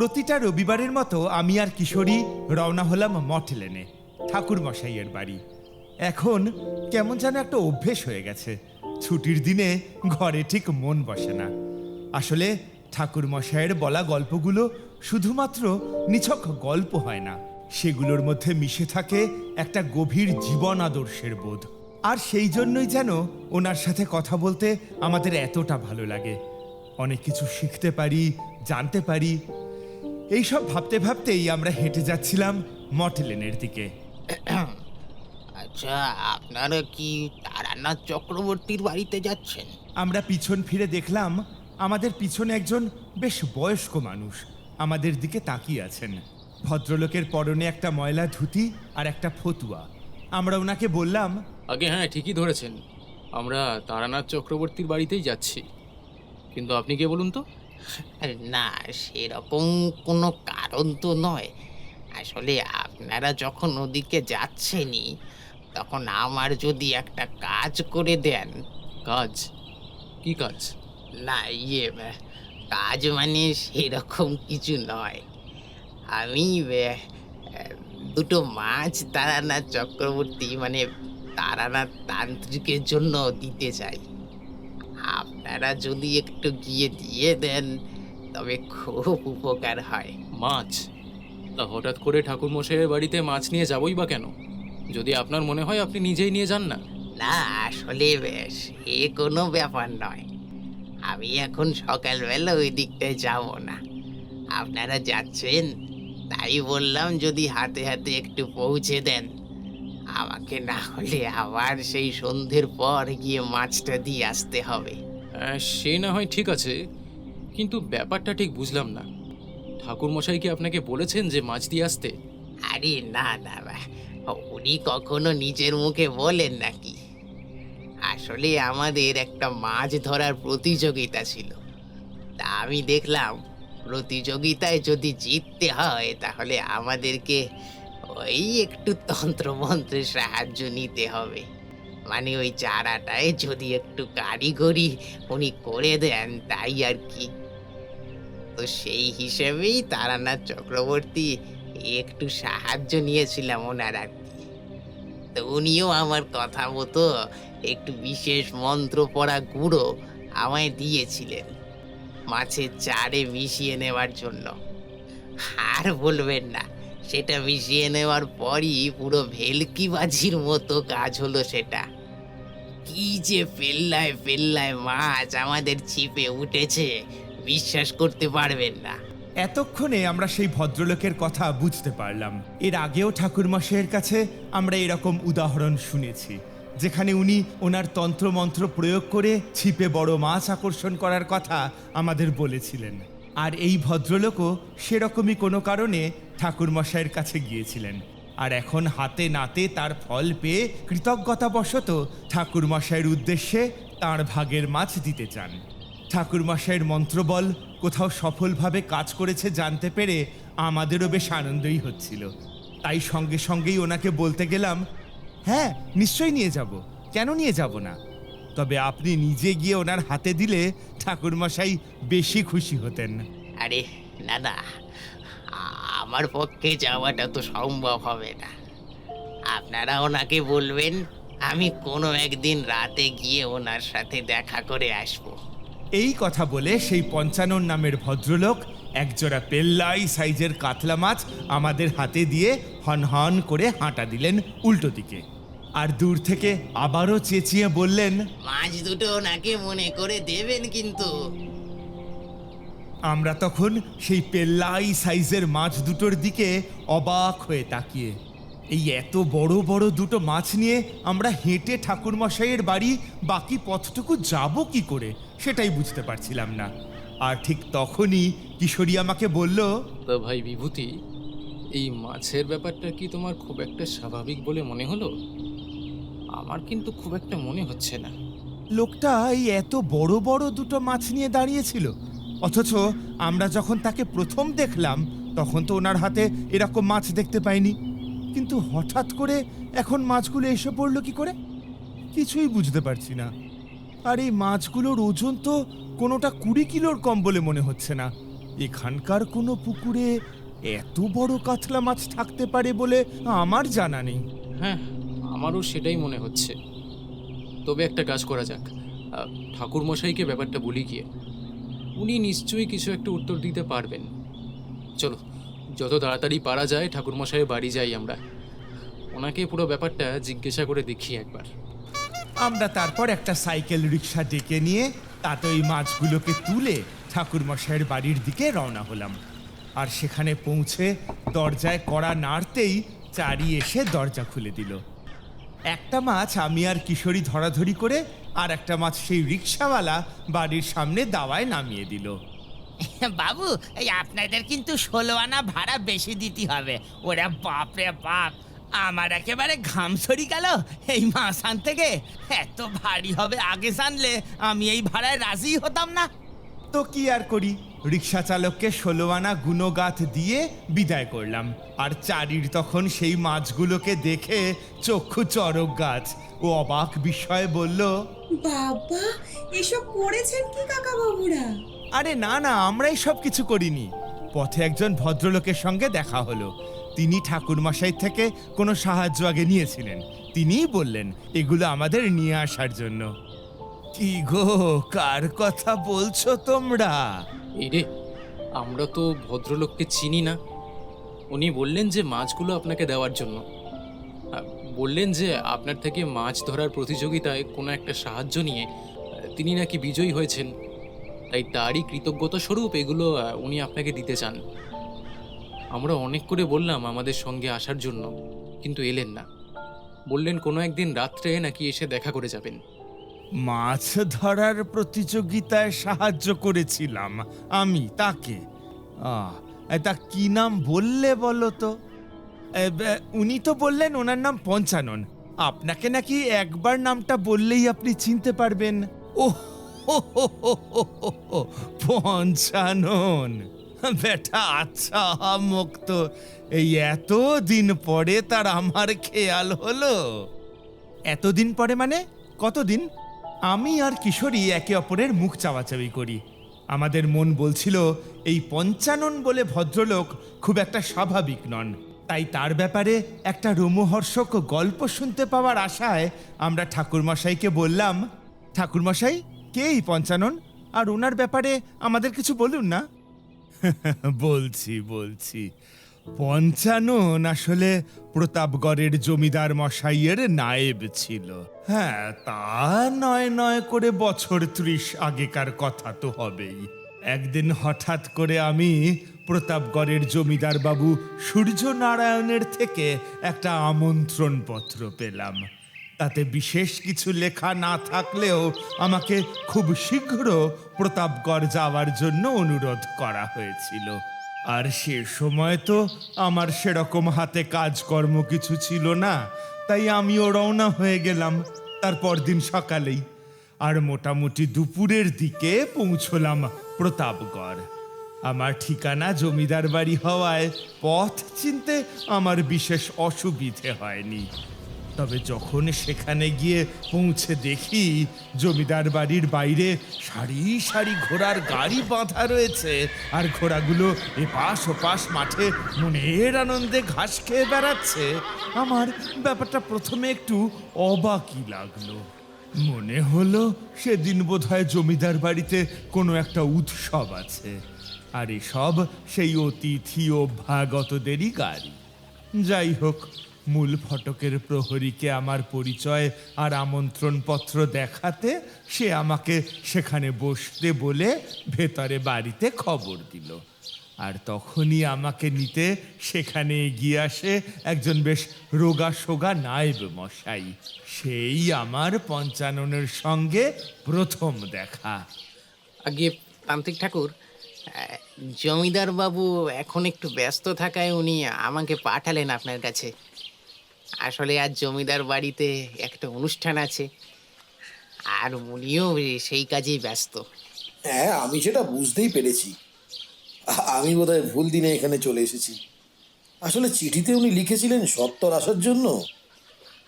প্রতিটা রবিবারের মতো আমি আর কিশোরী রওনা হলাম মঠলেনে ঠাকুর মশাইয়ের বাড়ি। এখন কেমন যেন একটা অভ্যেস হয়ে গেছে। ছুটির দিনে ঘরে ঠিক মন বসে না। আসলে ঠাকুর মশাইয়ের বলা গল্পগুলো শুধুমাত্র নিছক গল্প হয় না, সেগুলোর মধ্যে মিশে থাকে একটা গভীর জীবন আদর্শের বোধ। আর সেই জন্যই যেন ওনার সাথে কথা বলতে আমাদের এতটা ভালো লাগে। অনেক কিছু শিখতে পারি, জানতে পারি এইসব ভাবতে ভাবতেই আমরা হেঁটে যাচ্ছিলাম মটেলেনের দিকে। আচ্ছা আপনারা কি তারানাথ চক্রবর্তীর বাড়িতে যাচ্ছেন? আমরা পিছন ফিরে দেখলাম আমাদের পিছনে একজন বেশ বয়স্ক মানুষ আমাদের দিকে তাকিয়ে আছেন। ভদ্রলোকের পরনে একটা ময়লা ধুতি আর একটা ফতুয়া। আমরা ওনাকে বললাম আগে হ্যাঁ ঠিকই ধরেছেন। আমরা তারানাথ চক্রবর্তীর বাড়িতেই যাচ্ছি। কিন্তু আপনি কে বলুন তো? না সেরকম কোনো কারণ তো নয়। আসলে আপনারা যখন ওদিকে যাচ্ছেনই তখন আমার যদি একটা কাজ করে দেন। কাজ? কি কাজ? না ইয়ে কাজ মানে সেরকম কিছু নয়। আমি দুটো মাছ তারানাথ চক্রবর্তী মানে তারানাথ তান্ত্রিকের জন্য দিতে চাই। আপনারা যদি একটু গিয়ে দিয়ে দেন তবে খুব উপকার হয়। মাছ? তা হঠাৎ করে ঠাকুরমশাইয়ের বাড়িতে মাছ নিয়ে যাবই বা কেন? যদি আপনার মনে হয় আপনি নিজেই নিয়ে যান না। না আসলে বেশ এ কোনো ব্যাপার নয়। আমি এখন সকালবেলা ওই দিকটায় যাব না। আপনারা যাচ্ছেন তাই বললাম যদি হাতে হাতে একটু পৌঁছে দেন। আমাকে না হলে আবার সেই সন্ধ্যের পর গিয়ে মাছটা দিয়ে আসতে হবে। সে না হয় ঠিক আছে কিন্তু ব্যাপারটা ঠিক বুঝলাম না। ঠাকুরমশাই কি আপনাকে বলেছেন যে মাছ দিয়ে আসতে? আরে না না উনি কখনো নিজের মুখে বলেন নাকি? আসলে আমাদের একটা মাছ ধরার প্রতিযোগিতা ছিল। তা আমি দেখলাম প্রতিযোগিতায় যদি জিততে হয় তাহলে আমাদেরকে ওই একটু তন্ত্রমন্ত্রের সাহায্য নিতে হবে। মানে ওই চারাটায় যদি একটু কারিগরি উনি করে দেন, তাই আর কি। তো সেই হিসেবেই তারানাথ চক্রবর্তী একটু সাহায্য নিয়েছিলাম ওনার আর কি। তো উনিও আমার কথা মতো একটু বিশেষ মন্ত্র পড়া গুঁড়ো আমায় দিয়েছিলেন মাছের চারে মিশিয়ে নেওয়ার জন্য। আর বলবেন না সেটা মিশিয়ে নেওয়ার পরই পুরো ভেলকিবাজির মতো কাজ হলো সেটা। কি যে পেল্লায় পেল্লায় মাছ আমাদের ছিপে উঠেছে, বিশ্বাস করতে পারবেন না। এতক্ষণে আমরা সেই ভদ্রলোকের কথা বুঝতে পারলাম। এর আগেও ঠাকুরমশাইয়ের কাছে আমরা এরকম উদাহরণ শুনেছি, যেখানে উনি ওনার তন্ত্রমন্ত্র প্রয়োগ করে ছিপে বড় মাছ আকর্ষণ করার কথা আমাদের বলেছিলেন। আর এই ভদ্রলোকও সেরকমই কোনো কারণে ঠাকুরমশাইয়ের কাছে গিয়েছিলেন। আর এখন হাতে নাতে তার ফল পেয়ে কৃতজ্ঞতাবশত ঠাকুরমশাইয়ের উদ্দেশ্যে তার ভাগের মাছ দিতে চান। ঠাকুরমশাইয়ের মন্ত্রবল কোথাও সফলভাবে কাজ করেছে জানতে পেরে আমাদেরও বেশ আনন্দই হচ্ছিল। তাই সঙ্গে সঙ্গেই ওনাকে বলতে গেলাম হ্যাঁ নিশ্চয়ই নিয়ে যাব। কেন নিয়ে যাব না? তবে আপনি নিজে গিয়ে ওনার হাতে দিলে ঠাকুরমশাই বেশি খুশি হতেন। আরে না না আমার পক্ষে যাওয়াটা তো সম্ভব হবে না। আপনারা ওনাকে বলবেন আমি কোনো একদিন রাতে গিয়ে ওনার সাথে দেখা করে আসব। এই কথা বলে সেই পঞ্চানন নামের ভদ্রলোক একজোড়া পেল্লাই সাইজের কাতলা মাছ আমাদের হাতে দিয়ে হন হন করে হাঁটা দিলেন উল্টো দিকে। আর দূর থেকে আবারও চেঁচিয়ে বললেন মাছ দুটো ওনাকে মনে করে দেবেন কিন্তু। আমরা তখন সেই পেল্লাই সাইজের মাছ দুটোর দিকে অবাক হয়ে তাকিয়ে। এই এত বড় বড় দুটো মাছ নিয়ে আমরা হেঁটে ঠাকুরমশাইয়ের বাড়ি বাকি পথটুকু যাব কি করে সেটাই বুঝতে পারছিলাম না। আর ঠিক তখনই কিশোরী আমাকে বলল তা ভাই বিভূতি এই মাছের ব্যাপারটা কি তোমার খুব একটা স্বাভাবিক বলে মনে হলো? আমার কিন্তু খুব একটা মনে হচ্ছে না। লোকটা এই এত বড় বড় দুটো মাছ নিয়ে দাঁড়িয়েছিল। অথচ আমরা যখন তাকে প্রথম দেখলাম তখন তো ওনার হাতে এরকম মাছ দেখতে পাইনি। কিন্তু হঠাৎ করে এখন মাছগুলো এসে পড়ল কি করে? কিছুই বুঝতে পারছি না। আর এই মাছগুলোর ওজন তো কোনোটা কুড়ি কিলোর কম বলে মনে হচ্ছে না। এখানকার কোনো পুকুরে এত বড় কাতলা মাছ থাকতে পারে বলে আমার জানা নেই। হ্যাঁ আমারও সেটাই মনে হচ্ছে। তবে একটা কাজ করা যাক। ঠাকুরমশাইকে ব্যাপারটা বলি গিয়ে। উনি নিশ্চয়ই কিছু একটা উত্তর দিতে পারবেন। চলো, যত তাড়াতাড়ি পারা যায়, ঠাকুরমশাইয়ের বাড়ি যাই আমরা। ওনাকে পুরো ব্যাপারটা জিজ্ঞাসা করে দেখি একবার। আমরা তারপর একটা সাইকেল রিক্সা ডেকে নিয়ে, তাতে ওই মাছগুলোকে তুলে ঠাকুরমশাইয়ের বাড়ির দিকে রওনা হলাম। আর সেখানে পৌঁছে দরজায় কড়া নাড়তেই চারি এসে দরজা খুলে দিল। একটা মাছ আমি আর কিশোরী ধরাধরি করে আর একটা মাছ সেই রিক্সাওয়ালা বাড়ির সামনে দাওয়ায় নামিয়ে দিল। বাবু, এই আপনাদের কিন্তু ষোলো আনা ভাড়া বেশি দিতে হবে। ওরা বাপরে বাপ, আমার একেবারে ঘাম সরি গেল এই মাছ আনতে থেকে এত ভারী হবে আগে জানলে আমি এই ভাড়ায় রাজি হতাম না। তো কি আর করি? রিক্সা চালককে ষোলো আনা গুণগাথ দিয়ে বিদায় করলাম। আর চারির তখন সেই মাছগুলোকে দেখে চক্ষু চরক গাছ। ও অবাক বিষয়ে বলল বাবা এসব করেছেন কি কাকা বাবুরা আরে না না আমরাই সব কিছু করিনি। পথে একজন ভদ্রলোকের সঙ্গে দেখা হলো। তিনি ঠাকুরমশাই থেকে কোনো সাহায্য আগে নিয়েছিলেন। তিনিই বললেন এগুলো আমাদের নিয়ে আসার জন্য। কি গো, কার কথা বলছো তোমরা? এই রে, আমরা তো ভদ্রলোককে চিনি না। উনি বললেন যে মাছগুলো আপনাকে দেওয়ার জন্য। বললেন যে আপনার থেকে মাছ ধরার প্রতিযোগিতায় কোনো একটা সাহায্য নিয়ে তিনি নাকি বিজয়ী হয়েছেন। তাই তারই কৃতজ্ঞতা স্বরূপ এগুলো উনি আপনাকে দিতে চান। আমরা অনেক করে বললাম আমাদের সঙ্গে আসার জন্য, কিন্তু এলেন না। বললেন কোনো একদিন রাত্রে নাকি এসে দেখা করে যাবেন। মাছ ধরার প্রতিযোগিতায় সাহায্য করেছিলাম আমি তাকে। আহ, তা কি নাম বললে বলো তো? উনি তো বললেন ওনার নাম পঞ্চানন। আপনাকে নাকি একবার নামটা বললেই আপনি চিনতে পারবেন। ও হো হো হো হো হো, পঞ্চানন। বেটা আচ্ছা মুক্ত। এই এত দিন পরে তার আমার খেয়াল হলো। এতদিন পরে মানে? কতদিন আমি আর কিশোরী একে অপরের মুখ চাওয়াচাওয়ি করি। আমাদের মন বলছিল, এই পঞ্চানন বলে ভদ্রলোক খুব একটা স্বাভাবিক নন। তাই তার ব্যাপারে একটা রোমহর্ষক গল্প শুনতে পাওয়ার আশায় আমরা ঠাকুরমশাইকে বললাম, ঠাকুরমশাই, কে এই পঞ্চানন? আর ওনার ব্যাপারে আমাদের কিছু বলুন না? বলছি বলছি। পঞ্চানন আসলে প্রতাপগড়ের জমিদার মশাইয়ের নায়েব ছিল। হ্যাঁ তা নয় নয় করে বছর ত্রিশ আগেকার কথা তো হবেই। একদিন হঠাৎ করে আমি প্রতাপগড়ের জমিদার বাবু সূর্যনারায়ণের থেকে একটা আমন্ত্রণ পত্র পেলাম। তাতে বিশেষ কিছু লেখা না থাকলেও আমাকে খুব শীঘ্র প্রতাপগড় যাওয়ার জন্য অনুরোধ করা হয়েছিল। আর সে সময় তো আমার সেরকম হাতে কাজকর্ম কিছু ছিল না, তাই আমিও রওনা হয়ে গেলাম তারপর দিন সকালেই। আর মোটামুটি দুপুরের দিকে পৌঁছলাম প্রতাপগড়। আমার ঠিকানা জমিদার বাড়ি হওয়ায় পথ চিনতে আমার বিশেষ অসুবিধে হয়নি। তবে যখন সেখানে গিয়ে পৌঁছে দেখি জমিদার বাড়ির বাইরে সারি সারি ঘোড়ার গাড়ি বাঁধা রয়েছে আর ঘোড়াগুলো এপাশ ওপাশ মাঠে মনের আনন্দে ঘাস খেয়ে বেড়াচ্ছে, আমার ব্যাপারটা প্রথমে একটু অবাকই লাগল। মনে হলো সেদিন বোধহয় জমিদার বাড়িতে কোনো একটা উৎসব আছে, আর এসব সেই অতিথি অভ্যাগতদেরই গাড়ি। যাই হোক মূল ফটকের প্রহরীকে আমার পরিচয় আর আমন্ত্রণপত্র দেখাতে সে আমাকে সেখানে বসতে বলে ভেতরে বাড়িতে খবর দিল। আর তখনই আমাকে নিতে সেখানে এগিয়ে আসে একজন বেশ রোগা সোগা নায়েব মশাই। সেই আমার পঞ্চাননের সঙ্গে প্রথম দেখা। আগে তান্ত্রিক ঠাকুর জমিদার বাবু এখন একটু ব্যস্ত থাকায় উনি আমাকে পাঠালেন আপনার কাছে। আসলে আজ জমিদার বাড়িতে একটা অনুষ্ঠান আছে। আর উনিও সেই কাজেই ব্যস্ত। হ্যাঁ আমি সেটা বুঝতেই পেরেছি। আমি বোধহয় ভুল দিনে এখানে চলে এসেছি। আসলে চিঠিতে উনি লিখেছিলেন সত্তর আসার জন্য।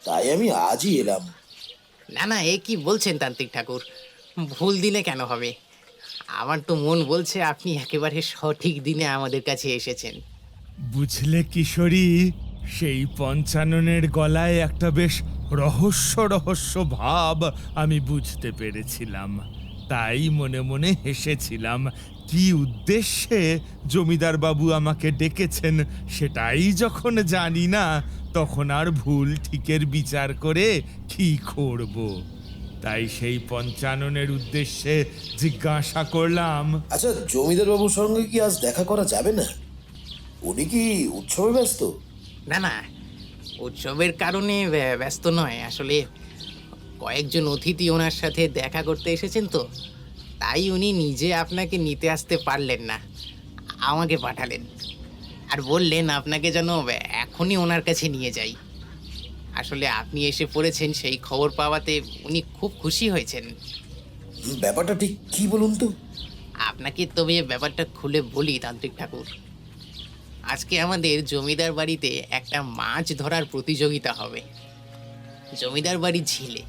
তাই আমি আজই এলাম। না না এ কি বলছেন তান্ত্রিক ঠাকুর? ভুল দিনে কেন হবে? আমার তো মন বলছে আপনি একেবারে সঠিক দিনে আমাদের কাছে এসেছেন। বুঝলে কিশোরী সেই পঞ্চাননের গলায় একটা বেশ রহস্য রহস্য ভাব আমি বুঝতে পেরেছিলাম। তাই মনে মনে হেসেছিলাম, কি উদ্দেশ্যে জমিদার বাবু আমাকে ডেকেছেন সেটাই যখন জানি না, তখন আর ভুল ঠিকের বিচার করে কি করব? তাই সেই পঞ্চাননের উদ্দেশ্যে জিজ্ঞাসা করলাম আচ্ছা জমিদার বাবুর সঙ্গে কি আজ দেখা করা যাবে না? উনি কি উৎসবে ব্যস্ত? না না উৎসবের কারণে ব্য- ব্যস্ত নয়। আসলে কয়েকজন অতিথি ওনার সাথে দেখা করতে এসেছেন তো তাই উনি নিজে আপনাকে নিতে আসতে পারলেন না আমাকে পাঠালেন। আর বললেন আপনাকে যেন এখনই ওনার কাছে নিয়ে যাই। আসলে আপনি এসে পড়েছেন সেই খবর পাওয়াতে উনি খুব খুশি হয়েছেন। ব্যাপারটা ঠিক কি বলুন তো? আপনাকে তবে ব্যাপারটা খুলে বলি তান্ত্রিক ঠাকুর। আজকে আমাদের জমিদার বাড়িতে একটা মাছ ধরার প্রতিযোগিতা হবে। জমিদার বাড়ি ঝিলে।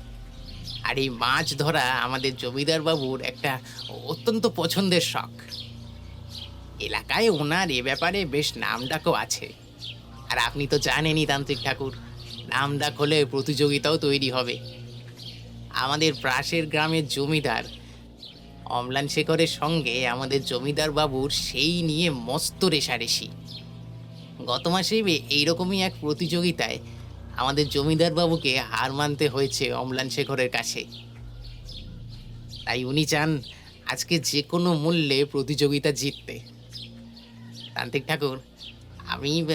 আর এই মাছ ধরা আমাদের জমিদার বাবুর একটা অত্যন্ত পছন্দের শখ। এলাকায় ওনার এ ব্যাপারে বেশ নামডাকও আছে। আর আপনি তো জানেনই তান্ত্রিক ঠাকুর নামডাক হলে প্রতিযোগিতাও তৈরি হবে। আমাদের পাশের গ্রামের জমিদার অম্লান শেখরের সঙ্গে আমাদের জমিদার বাবুর সেই নিয়ে মস্ত রেশারেশি। গত মাসে এইরকমই এক প্রতিযোগিতায় আমাদের জমিদার বাবুকে হার মানতে হয়েছে অম্লান শেখরের কাছে। তাই উনি চান আজকে যে কোনো মূল্যে প্রতিযোগিতা জিততে। তান্ত্রিক ঠাকুর, আমি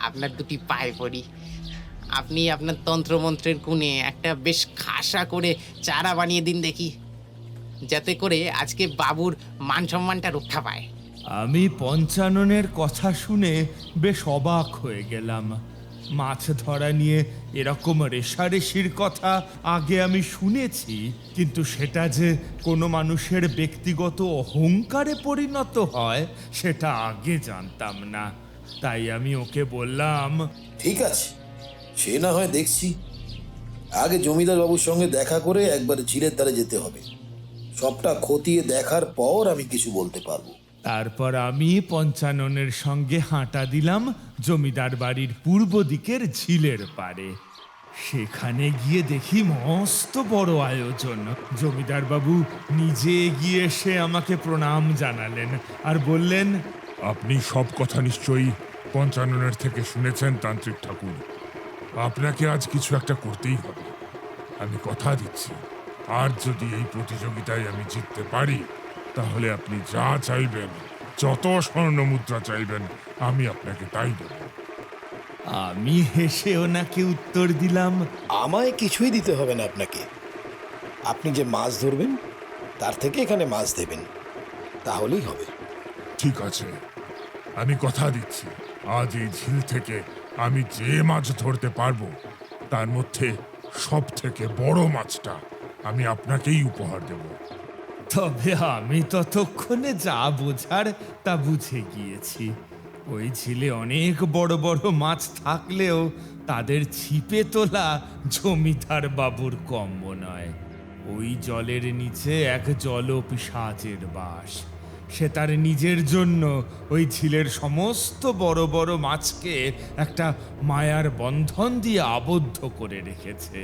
আপনার দুটি পায়ে পড়ি। আপনি আপনার তন্ত্রমন্ত্রের গুণে একটা বেশ খাসা করে চারা বানিয়ে দিন দেখি। যাতে করে আজকে বাবুর মান সম্মানটা রক্ষা পায়। আমি পঞ্চাননের কথা শুনে বেশ অবাক হয়ে গেলাম। মাছ ধরা নিয়ে এরকম রেশারেশির কথা আগে আমি শুনেছি, কিন্তু সেটা যে কোনো মানুষের ব্যক্তিগত অহংকারে পরিণত হয়, সেটা আগে জানতাম না। তাই আমি ওকে বললাম, ঠিক আছে, সে না হয় দেখছি। আগে জমিদার বাবুর সঙ্গে দেখা করে একবার ঝিলের ধারে যেতে হবে। সবটা খতিয়ে দেখার পর আমি কিছু বলতে পারব। তারপর আমি পঞ্চাননের সঙ্গে হাঁটা দিলাম জমিদার বাড়ির পূর্ব দিকের ঝিলের পাড়ে। সেখানে গিয়ে দেখি মস্ত বড় আয়োজন। জমিদার বাবু নিজে গিয়ে এসে আমাকে প্রণাম জানালেন আর বললেন, আপনি সব কথা নিশ্চয়ই পঞ্চাননের থেকে শুনেছেন, তান্ত্রিক ঠাকুর। আপনাকে আজ কিছু একটা করতেই হবে। আমি কথা দিচ্ছি। আর যদি এই প্রতিযোগিতায় আমি জিততে পারি তাহলে আপনি যা চাইবেন যত স্বর্ণ মুদ্রা চাইবেন আমি আপনাকে তাই দেব। আমি হেসে ওনাকে উত্তর দিলাম। আমায় কিছুই দিতে হবে না আপনাকে। আপনি যে মাছ ধরবেন তার থেকে এখানে মাছ দেবেন। তাহলেই হবে। ঠিক আছে আমি কথা দিচ্ছি। আজ এই ঝিল থেকে আমি যে মাছ ধরতে পারব তার মধ্যে সব থেকে বড় মাছটা আমি আপনাকেই উপহার দেবো। তবে আমি ততক্ষণে যা বোঝার তা বুঝে গিয়েছি। ওই ঝিলে অনেক বড় বড় মাছ থাকলেও তাদের ছিপে তোলা জমিদার বাবুর কম্ব নয়। ওই জলের নিচে এক জল পিসাচের বাস। সে তার নিজের জন্য ওই ঝিলের সমস্ত বড় বড় মাছকে একটা মায়ার বন্ধন দিয়ে আবদ্ধ করে রেখেছে,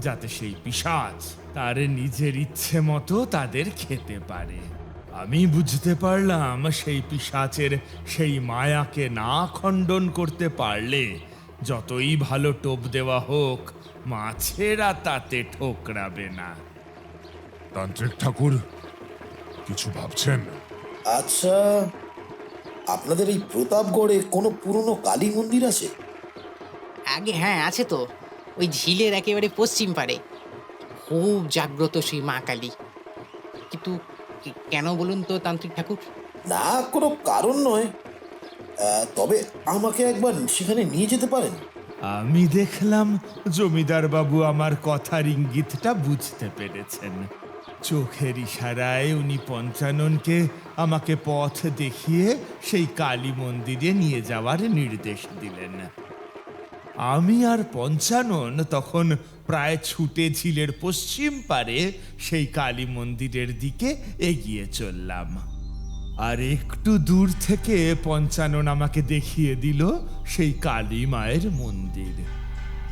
যাতে সেই পিসাচ তার নিজের ইচ্ছে মতো তাদের খেতে পারে। আমি বুঝতে পারলাম সেই পিসাচের সেই মায়াকে না খণ্ডন করতে পারলে যতই ভালো টোপ দেওয়া হোক মাছেরা তাতে ঠোকরাবে না। তান্ত্রিক ঠাকুর কিছু ভাবছেন? আচ্ছা আপনাদের এই প্রতাপগড়ে কোনো পুরনো কালী মন্দির আছে? আগে হ্যাঁ আছে তো। ওই ঝিলের একেবারে পশ্চিম পারে খুব জাগ্রত সেই মা কালী। কিন্তু কেন বলুন তো তান্ত্রিক ঠাকুর? না কোনো কারণ নয়। তবে আমাকে একবার সেখানে নিয়ে যেতে পারেন। আমি দেখলাম জমিদার বাবু আমার কথার ইঙ্গিতটা বুঝতে পেরেছেন। চোখের ইশারায় উনি পঞ্চাননকে আমাকে পথ দেখিয়ে সেই কালী মন্দিরে নিয়ে যাওয়ার নির্দেশ দিলেন। আমি আর পঞ্চানন তখন প্রায় ছুটে ঝিলের পশ্চিম পারে সেই কালী মন্দিরের দিকে এগিয়ে চললাম। আর একটু দূর থেকে পঞ্চানন আমাকে দেখিয়ে দিল সেই কালী মায়ের মন্দির।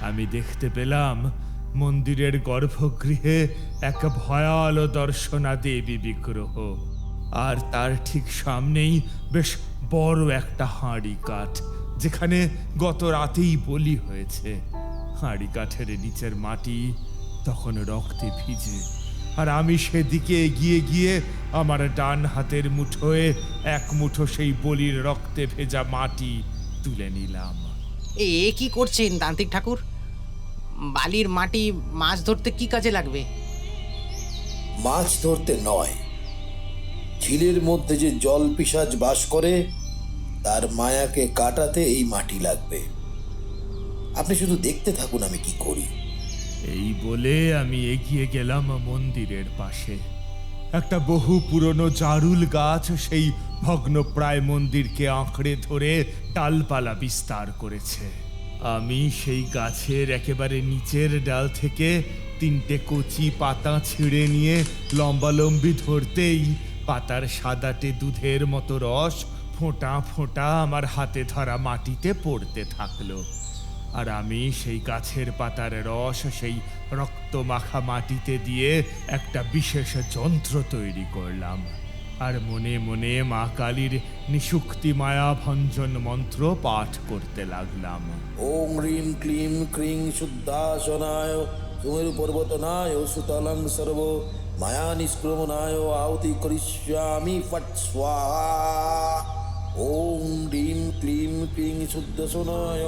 আমি দেখতে পেলাম মন্দিরের গর্ভগৃহে এক ভয়াল দর্শনা দেবী বিগ্রহ। আর তার ঠিক সামনেই বেশ বড় একটা হাঁড়ি কাঠ যেখানে গত রাতেই বলি হয়েছে হাঁড়ি কাঠের নিচের মাটি তখন রক্তে ভিজে আর আমি সেদিকে এগিয়ে গিয়ে আমার ডান হাতের মুঠোয় এক মুঠো সেই বলির রক্তে ভেজা মাটি তুলে নিলাম। এ এ কি করছেন তান্ত্রিক ঠাকুর? বালির মাটি মাছ ধরতে কি কাজে লাগবে? মাছ ধরতে নয় ঝিলের মধ্যে যে জল পিসাজ বাস করে তার মায়াকে কাটাতে এই মাটি লাগবে। আপনি শুধু দেখতে থাকুন আমি কি করি। এই বলে আমি এগিয়ে গেলাম মন্দিরের পাশে। একটা বহু পুরনো জারুল গাছ সেই ভগ্নপ্রায় মন্দিরকে আঁকড়ে ধরে ডালপালা বিস্তার করেছে। আমি সেই গাছের একেবারে নিচের ডাল থেকে তিনটে কচি পাতা ছিঁড়ে নিয়ে লম্বালম্বি ধরতেই পাতার সাদাটে দুধের মতো রস ফোঁটা ফোঁটা আমার হাতে ধরা মাটিতে পড়তে থাকল। আর আমি সেই গাছের পাতার রস, সেই রক্ত মাখা মাটিতে দিয়ে একটা বিশেষ যন্ত্র তৈরি করলাম। আর মনে মনে মা কালীর নিশুক্তি মায়া ভঞ্জন মন্ত্র পাঠ করতে লাগলাম। ওং হ্রিং ক্লিং ক্রিং শুদ্ধাসনায়, সুমেরু পর্বতনায়, সুতলং সর্ব মায়া নিষ্ক্রমণায়, আহুতি করিষ্যামি ফট স্বাহা। ওং হ্রিং ক্লিং ক্রিং শুদ্ধসনায়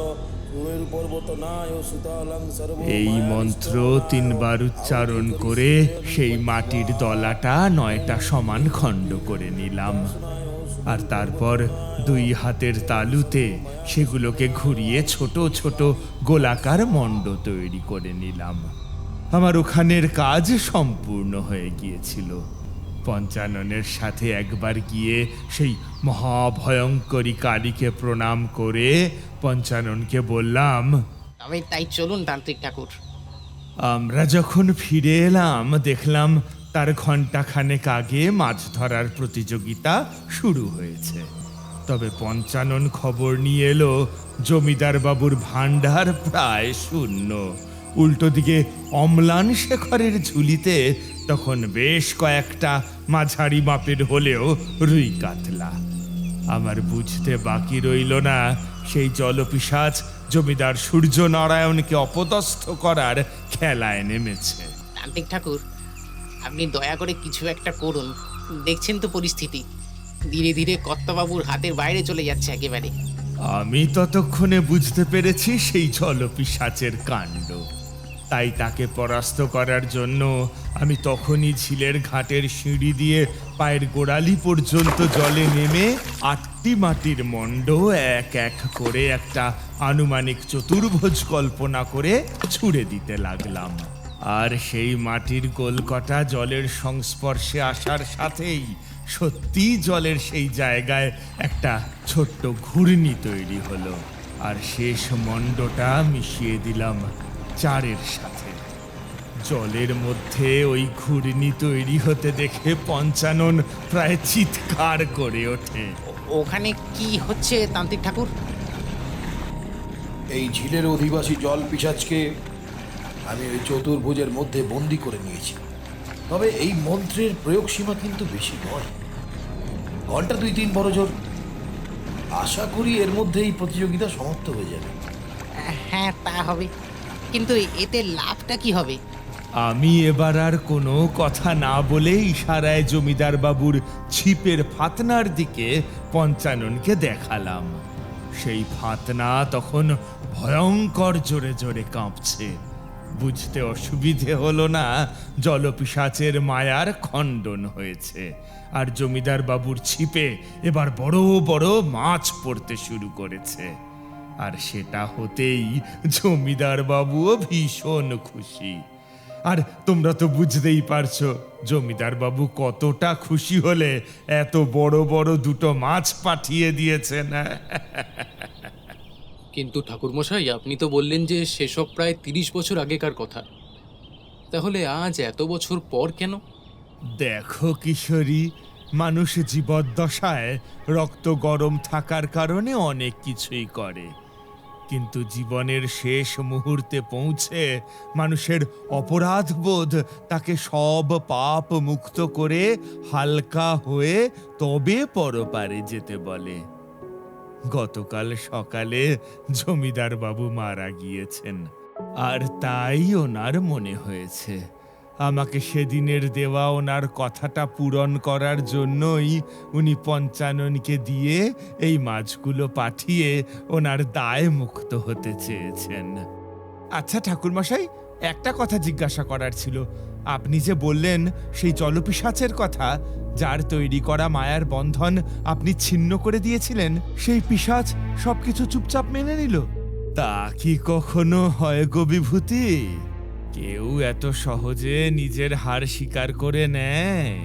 পর্বতনায় সুতলং সর্ব এই মন্ত্র তিনবার উচ্চারণ করে সেই মাটির দলাটা নয়টা সমান খণ্ড করে নিলাম। আর তারপর দুই হাতের তালুতে সেগুলোকে ঘুরিয়ে ছোট ছোট গোলাকার মণ্ড তৈরি করে নিলাম। আমার ওখানের কাজ সম্পূর্ণ হয়ে গিয়েছিল। পঞ্চাননের সাথে একবার গিয়ে সেই মহাভয়ঙ্করী কালীকে প্রণাম করে পঞ্চাননকে বললাম তবে তাই চলুন তান্ত্রিক ঠাকুর। আমরা যখন ফিরে এলাম দেখলাম তার ঘন্টাখানেক আগে মাছ ধরার প্রতিযোগিতা শুরু হয়েছে। তবে পঞ্চানন খবর নিয়ে এলো জমিদার বাবুর ভাণ্ডার প্রায় শূন্য। উল্টো দিকে অম্লান শেখরের ঝুলিতে তখন বেশ কয়েকটা মাঝারি মাপের হলেও রুই কাতলা। আমার বুঝতে বাকি রইল না সেই জলপিসাচ জমিদার সূর্য নারায়ণকে অপদস্থ করার খেলায় নেমেছে। তান্ত্রিক ঠাকুর আপনি দয়া করে কিছু একটা করুন। দেখছেন তো পরিস্থিতি। ধীরে ধীরে কর্তাবাবুর হাতের বাইরে চলে যাচ্ছে একেবারে। আমি ততক্ষণে বুঝতে পেরেছি সেই জলপিসাচের কাণ্ড। তাই তাকে পরাস্ত করার জন্য আমি তখনই ঝিলের ঘাটের সিঁড়ি দিয়ে পায়ের গোড়ালি পর্যন্ত জলে নেমে আটটি মাটির মণ্ড এক এক করে একটা আনুমানিক চতুর্ভুজ কল্পনা করে ছুঁড়ে দিতে লাগলাম। আর সেই মাটির গোলকটা জলের সংস্পর্শে আসার সাথেই সত্যি জলের সেই জায়গায় একটা ছোট্ট ঘূর্ণি তৈরি হলো। আর শেষ মণ্ডটা মিশিয়ে দিলাম। চারের সাথে। জলের মধ্যে ওই ঘূর্ণি তৈরি হতে দেখে পঞ্চানন প্রায় চিৎকার করে ওঠে। ওখানে কি হচ্ছে তান্ত্রিক ঠাকুর? এই ঝিলের অধিবাসী জল পিসাজকে আমি ওই চতুর্ভুজের মধ্যে বন্দি করে নিয়েছি। তবে এই মন্ত্রের প্রয়োগ সীমা কিন্তু বেশি নয়। ঘণ্টা দুই তিন বড় জোর। আশা করি এর মধ্যে এই প্রতিযোগিতা সমাপ্ত হয়ে যাবে। হ্যাঁ তা হবে। কিন্তু এতে লাভটা কি হবে? আমি এবার আর কোনো কথা না বলে ইশারায় জমিদার বাবুর ছিপের ফাতনার দিকে পঞ্চাননকে দেখালাম। সেই ফাতনা তখন ভয়ঙ্কর জোরে জোরে কাঁপছে। বুঝতে অসুবিধে হলো না জলপিসাচের মায়ার খণ্ডন হয়েছে। আর জমিদার বাবুর ছিপে এবার বড় বড় মাছ পড়তে শুরু করেছে। আর সেটা হতেই জমিদার বাবুও ভীষণ খুশি। আর তোমরা তো বুঝতেই পারছ জমিদার বাবু কতটা খুশি হলে এত বড় বড় দুটো মাছ পাঠিয়ে দিয়েছেন। কিন্তু ঠাকুরমশাই আপনি তো বললেন যে সেসব প্রায় তিরিশ বছর আগেকার কথা। তাহলে আজ এত বছর পর কেন? দেখো কিশোরী মানুষ জীবদ্দশায় রক্ত গরম থাকার কারণে অনেক কিছুই করে। কিন্তু জীবনের শেষ মুহূর্তে পৌঁছে মানুষের অপরাধবোধ তাকে সব পাপ মুক্ত করে হালকা হয়ে তবে পরপারে যেতে বলে। গতকাল সকালে জমিদার বাবু মারা গিয়েছেন, আর তাই ওনার মনে হয়েছে। আমাকে সেদিনের দেওয়া ওনার কথাটা পূরণ করার জন্যই উনি পঞ্চাননকে দিয়ে এই মাছগুলো পাঠিয়ে ওনার দায় মুক্ত হতে চেয়েছেন। আচ্ছা ঠাকুরমশাই, একটা কথা জিজ্ঞাসা করার ছিল। আপনি যে বললেন সেই জলপিসাচের কথা, যার তৈরি করা মায়ার বন্ধন আপনি ছিন্ন করে দিয়েছিলেন, সেই পিসাচ সবকিছু চুপচাপ মেনে নিল? তা কি কখনো হয় গো বিভূতি? কেউ এত সহজে নিজের হার স্বীকার করে নেয়?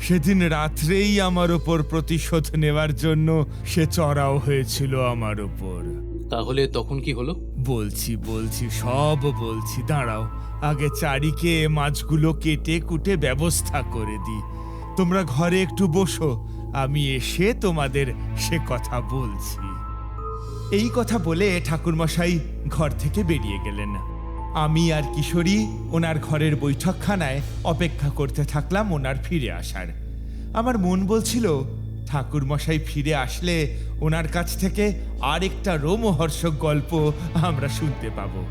সেদিন রাত্রেই আমার ওপর প্রতিশোধ নেওয়ার জন্য সে চড়াও হয়েছিল আমার ওপর তাহলে তখন কি হলো? বলছি বলছি সব বলছি দাঁড়াও। আগে চারিকে মাছগুলো কেটে কুটে ব্যবস্থা করে দিই তোমরা ঘরে একটু বসো আমি এসে তোমাদের সে কথা বলছি। এই কথা বলে ঠাকুরমশাই ঘর থেকে বেরিয়ে গেলেন। আমি আর কিশোরী ওনার ঘরের বৈঠকখানায় অপেক্ষা করতে থাকলাম ওনার ফিরে আসার। আমার মন বলছিল, ঠাকুরমশাই ফিরে আসলে ওনার কাছ থেকে আরেকটা রোমহর্ষক গল্প আমরা শুনতে পাব।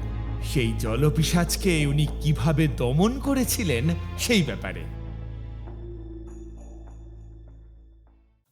সেই জলপিসাজকে উনি কীভাবে দমন করেছিলেন সেই ব্যাপারে।